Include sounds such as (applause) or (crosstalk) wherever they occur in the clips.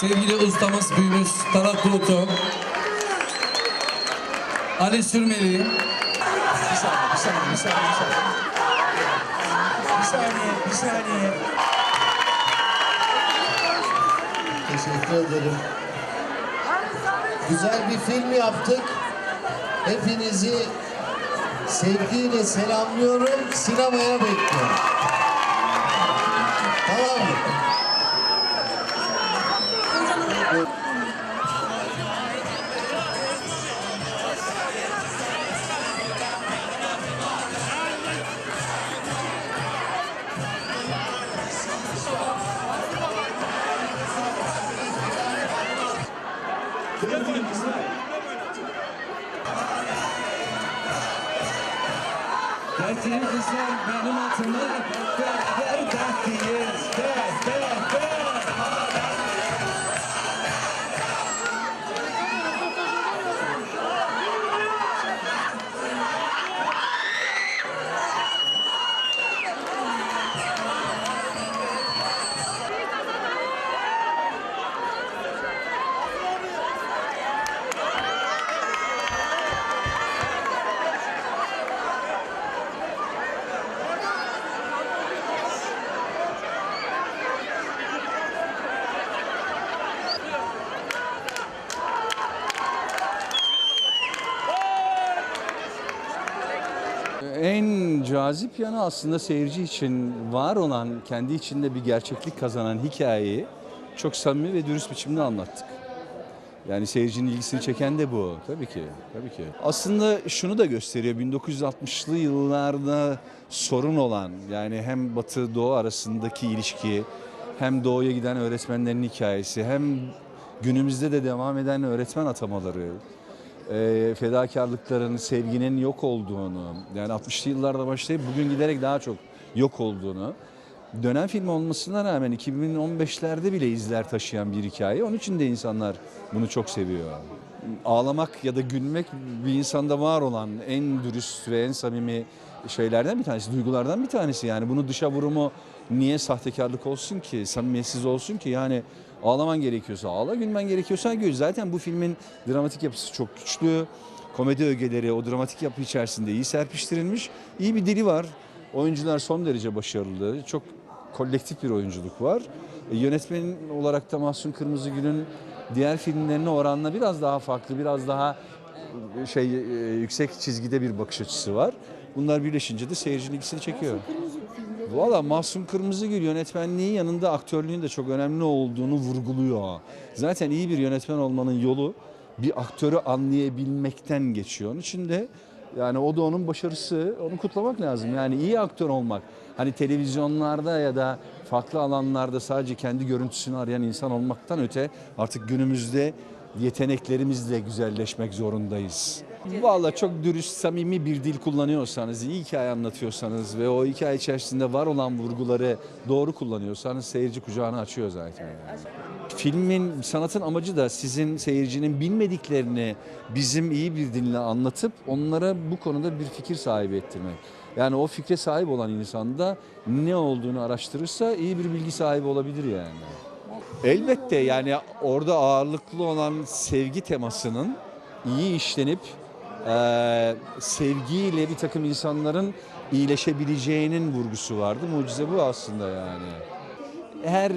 sevgili ustamız, büyüğümüz Talat Bulut'u, Ali Sürmeli, Bir saniye, bir saniye, bir saniye, bir saniye. Bir saniye, bir saniye. Teşekkür ederim. Güzel bir film yaptık. Hepinizi sevgiyle selamlıyorum. Sinemaya bekliyorum. Tamam mı? Dertli kızlar benim atıma, dertler En cazip yanı aslında seyirci için var olan, kendi içinde bir gerçeklik kazanan hikayeyi çok samimi ve dürüst biçimde anlattık. Yani seyircinin ilgisini çeken de bu. Tabii ki, tabii ki. Aslında şunu da gösteriyor. 1960'lı yıllarda sorun olan, yani hem Batı Doğu arasındaki ilişki, hem Doğu'ya giden öğretmenlerin hikayesi, hem günümüzde de devam eden öğretmen atamaları, e, fedakarlıkların, sevginin yok olduğunu, yani 60'lı yıllarda başlayıp bugün giderek daha çok yok olduğunu, dönem film olmasına rağmen 2015'lerde bile izler taşıyan bir hikaye. Onun için de insanlar bunu çok seviyor. Ağlamak ya da gülmek bir insanda var olan en dürüst ve en samimi şeylerden bir tanesi, duygulardan bir tanesi. Yani bunu dışa vurumu niye sahtekarlık olsun ki, samimiyetsiz olsun ki? Yani ağlaman gerekiyorsa ağla, gülmen gerekiyorsa gül. Zaten bu filmin dramatik yapısı çok güçlü. Komedi ögeleri o dramatik yapı içerisinde iyi serpiştirilmiş. İyi bir dili var. Oyuncular son derece başarılı. Çok kolektif bir oyunculuk var. E, yönetmen olarak da Mahsun Kırmızıgül'ün diğer filmlerine oranla biraz daha farklı, biraz daha e, şey e, yüksek çizgide bir bakış açısı var. Bunlar birleşince de seyircinin ilgisini çekiyor. Valla Mahsun Kırmızıgül yönetmenliği yanında aktörlüğün de çok önemli olduğunu vurguluyor. Zaten iyi bir yönetmen olmanın yolu bir aktörü anlayabilmekten geçiyor. Onun için de yani o da onun başarısı, onu kutlamak lazım. Yani iyi aktör olmak. Hani televizyonlarda ya da farklı alanlarda sadece kendi görüntüsünü arayan insan olmaktan öte artık günümüzde yeteneklerimizle güzelleşmek zorundayız. Valla çok dürüst, samimi bir dil kullanıyorsanız, iyi hikaye anlatıyorsanız ve o hikaye içerisinde var olan vurguları doğru kullanıyorsanız seyirci kucağını açıyor zaten. yani. Filmin, sanatın amacı da sizin seyircinin bilmediklerini bizim iyi bir dille anlatıp onlara bu konuda bir fikir sahibi ettirmek. Yani o fikre sahip olan insan da ne olduğunu araştırırsa iyi bir bilgi sahibi olabilir yani. Elbette yani orada ağırlıklı olan sevgi temasının iyi işlenip eee, sevgiyle bir takım insanların iyileşebileceğinin vurgusu vardı. Mucize bu aslında yani. Her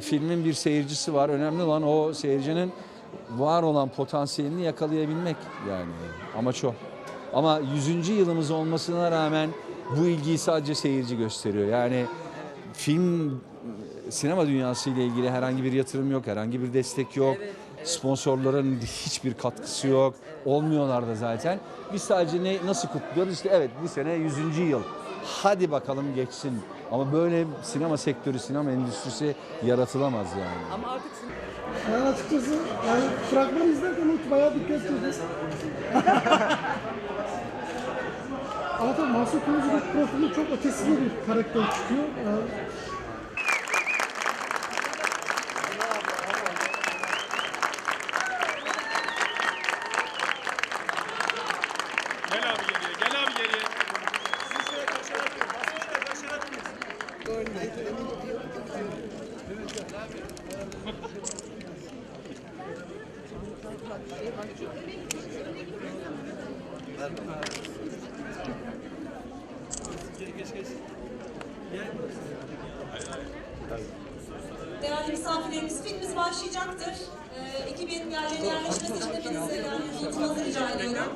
filmin bir seyircisi var. Önemli olan o seyircinin var olan potansiyelini yakalayabilmek yani. Amaç o. Ama 100. yılımız olmasına rağmen bu ilgiyi sadece seyirci gösteriyor. Yani film sinema dünyası ile ilgili herhangi bir yatırım yok, herhangi bir destek yok. Sponsorların hiçbir katkısı yok. Olmuyorlar da zaten. Biz sadece ne nasıl kutluyoruz? İşte evet bu sene 100. yıl. Hadi bakalım geçsin. Ama böyle sinema sektörü, sinema endüstrisi yaratılamaz yani. Ben açıkçası yani fragmanı izlerken ilk bayağı dikkat ettim. (laughs) Ama tabii Mahsun Kırmızı'nın profili çok ötesinde bir karakter çıkıyor. Yani Değerli misafirlerimiz, filmimiz başlayacaktır. Ee, ekibin yerlerine yerleşmesi için hepinize yeryüzünü tutmanızı rica ediyorum.